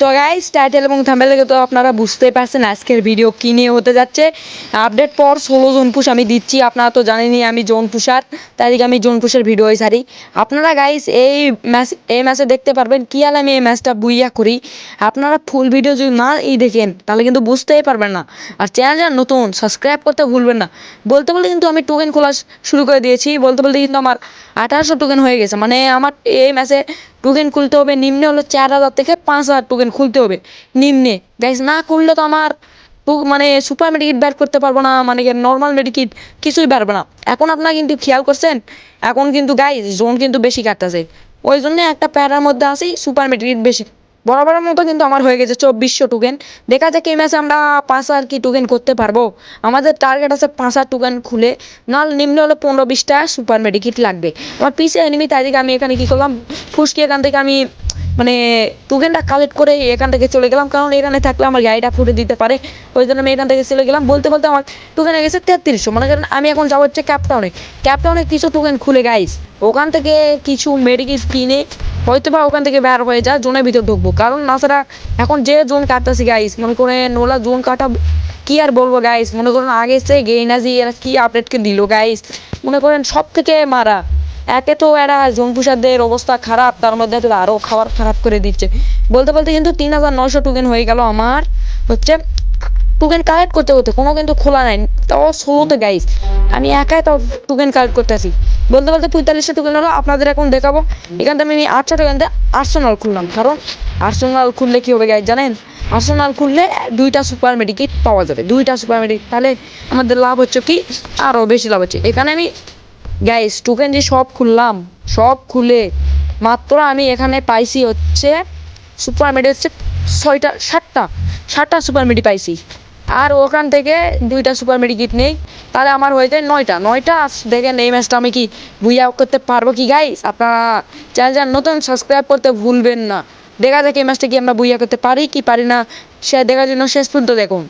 তো guys title এবং thumbnail থেকে তো আপনারা বুঝতেই পারছেন আজকের ভিডিও কী নিয়ে হতে যাচ্ছে। আপডেট পর ষোলো জন পুষ আমি দিচ্ছি, আপনারা তো জানেনই আমি জোন পুষার, তাই আমি জোন পুষের ভিডিও সারি আপনারা গাইস এই ম্যাচ এই ম্যাচে দেখতে পারবেন কী আর আমি এই ম্যাচটা বুইয়া করি। আপনারা ফুল ভিডিও যদি না এই দেখেন, তাহলে কিন্তু বুঝতেই পারবেন না। আর চ্যানেল নতুন সাবস্ক্রাইব করতে ভুলবেন না। বলতে বলতে কিন্তু আমি টোকেন খোলা শুরু করে দিয়েছি, বলতে বলতে কিন্তু আমার আঠারোশো টোকেন হয়ে গেছে। মানে আমার এই ম্যাচে টোকেন খুলতে হবে, নিম্নে হলো চার হাজার থেকে পাঁচ হাজার টোকেন খুলতে হবে, নিম্নে। গাইজ না খুললে তো আমার মানে সুপার মেডিকিট বের করতে পারব না মানে নর্মাল মেডিকিট কিছুই বেরবো না। এখন আপনারা কিন্তু খেয়াল করছেন, এখন কিন্তু গাইজ জোন কিন্তু বেশি কাটতেছে। ওই জন্য একটা প্যারার মধ্যে আসি সুপার মেডিকিট বেশি। বরাবরের মতো কিন্তু আমার হয়ে গেছে চব্বিশশো টোকেন দেখা যাক এই ম্যাচে আমরা পাঁচ হাজার কি টোকেন করতে পারব। আমাদের টার্গেট আছে পাঁচ হাজার টোকেন খুলে। নাহলে নিম্ন হলে পনেরো বিশটা সুপার মেডিকিট লাগবে। আমার পিছিয়ে এনিমি তাই দিকে আমি এখানে কী করলাম? ফুসকি এখান থেকে আমি মানে টোকেনটা কালেক্ট করে এখান থেকে চলে গেলাম। কারণ এখানে থাকলে আমার গাড়িটা ফুটে দিতে পারে। ওই জন্য আমি এখান থেকে চলে গেলাম। বলতে বলতে আমার টোকেন গেছে তেত্রিশশো। মানে করেন আমি এখন যাব হচ্ছে ক্যাপটাউনে ক্যাপটাউনে কিছু টোকেন খুলে গাইস ওখান থেকে কিছু মেডিকিট কিনে হয়তো বা ওখান থেকে বের হয়ে যা জোনের ভিতর ঢুকবো। কারণ তাছাড়া এখন যে জোন কাটতেছি গাইস মনে করেন ওলা জোন কাটা কি আর বলব গাইস মনে করেন আগে সে গেইনাজি এরা কি আপডেটকে দিল গাইস মনে করেন সব থেকে মারা। একে তো এরা জোন পুষারদের অবস্থা খারাপ, তার মধ্যে তো আরও খাবার খারাপ করে দিচ্ছে। বলতে বলতে কিন্তু তিন হাজার নয়শো টোকেন হয়ে গেল আমার, হচ্ছে টোকেন কালেক্ট করতে করতে, কোনো কিন্তু খোলা নাই। তাও ষোলোতে গাইস আমি একাই তাও টোকেন কালেক্ট করতেছি। বলতে বলতে পঁয়তাল্লিশটা টোকেন হলো, আপনাদের এখন দেখাবো। এখান থেকে আমি আটশো টোকেন দিয়ে আর্সেনাল খুললাম। কারণ আর্সেনাল খুললে কী হবে গাইস জানেন? আর্সেনাল খুললে দুইটা সুপার মেডিকিট পাওয়া যাবে। দুইটা সুপার মেডিকিট তাহলে আমাদের লাভ হচ্ছে কি? আরও বেশি লাভ হচ্ছে। এখানে আমি গাইস টোকেন যে সব খুললাম, সব খুলে মাত্র আমি এখানে পাইছি হচ্ছে সুপার মেডি হচ্ছে ছয়টা, সাতটা সাতটা সুপার মেডি পাইছি। আর ওখান থেকে দুইটা সুপার মেডি কিট নেই। তাহলে আমার হয়ে যায় নয়টা নয়টা দেখেন এই ম্যাচটা আমি কি বুইয়া করতে পারব কি গাইস আপনারা চ্যানেলটা নতুন সাবস্ক্রাইব করতে ভুলবেন না। দেখা যাক এই ম্যাচটা কি আমরা বুইয়া করতে পারি কি পারি না, সে দেখার জন্য শেষ পর্যন্ত দেখুন।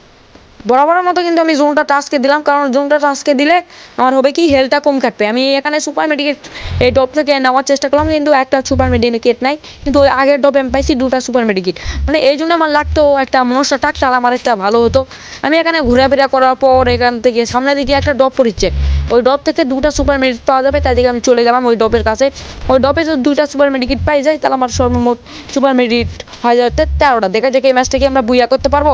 বরাবরের মতো কিন্তু আমি জোনটা টাস্কে দিলাম, কারণ জোনটা টাস্কে দিলে আমার হবে কি হেলথটা কম কাটবে। আমি এখানে সুপার মেডিকেট এই ডপ থেকে নেওয়ার চেষ্টা করলাম, কিন্তু একটা সুপার মেডিকেট নাই, কিন্তু ওই আগের ডপ আমি পাইছি, দুটা সুপার মেডিকেট মানে এই জন্য আমার লাগতো একটা মনসা টাক আমার একটা ভালো হতো। আমি এখানে ঘোরাফেরা করার পর এখান থেকে সামনে দিকে একটা ডপ পড়িচ্ছে। ওই ডপ থেকে দুটা সুপার মেডিকেট পাওয়া যাবে, তাই দিকে আমি চলে গেলাম ওই ডপের কাছে। ওই ডপে যদি দুইটা সুপার মেডিকেট পাই যাই তাহলে আমার সর্বমোট সুপার মেডিকেট হয়ে যাচ্ছে তেরোটা। দেখা যাক এই ম্যাচটা কি আমরা বুইয়া করতে পারব।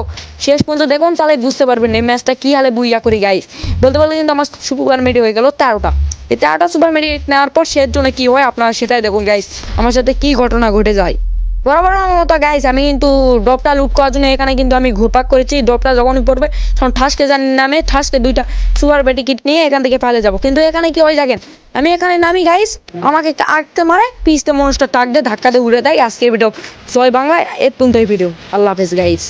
শেষ পর্যন্ত দেখুন, তাহলে বুঝতে পারবেন এই ম্যাচটা কী হালে বুইয়া করি গাইস বলতে পারলে কিন্তু আমার সুপার মেডি হয়ে গেল তেরোটা। এই তেরোটা সুপার মেডিকেট নেওয়ার পর শেষ জন্য কী হয়, আপনারা সেটাই দেখুন গাইস আমার সাথে কী ঘটনা ঘটে যায়। বরাবর মতো গাইস আমি কিন্তু ডপটা লুট করার জন্য এখানে কিন্তু আমি ঘুরপাক করেছি। ডপটা যখনই পড়বে, তখন ঠাসকে জানি নামে ঠাসকে দুইটা সুপার বেটি কিট নিয়ে এখান থেকে পালে যাব। কিন্তু এখানে কি হয় দেখেন, আমি এখানে নামি গাইস আমাকে আঁকতে মারে পিসতে মানুষটা টাক দিয়ে ধাক্কা দিয়ে উড়ে দেয়। আজকের ভিডিও জয় বাংলা এর ভিডিও আল্লাহ হাফেজ গাইস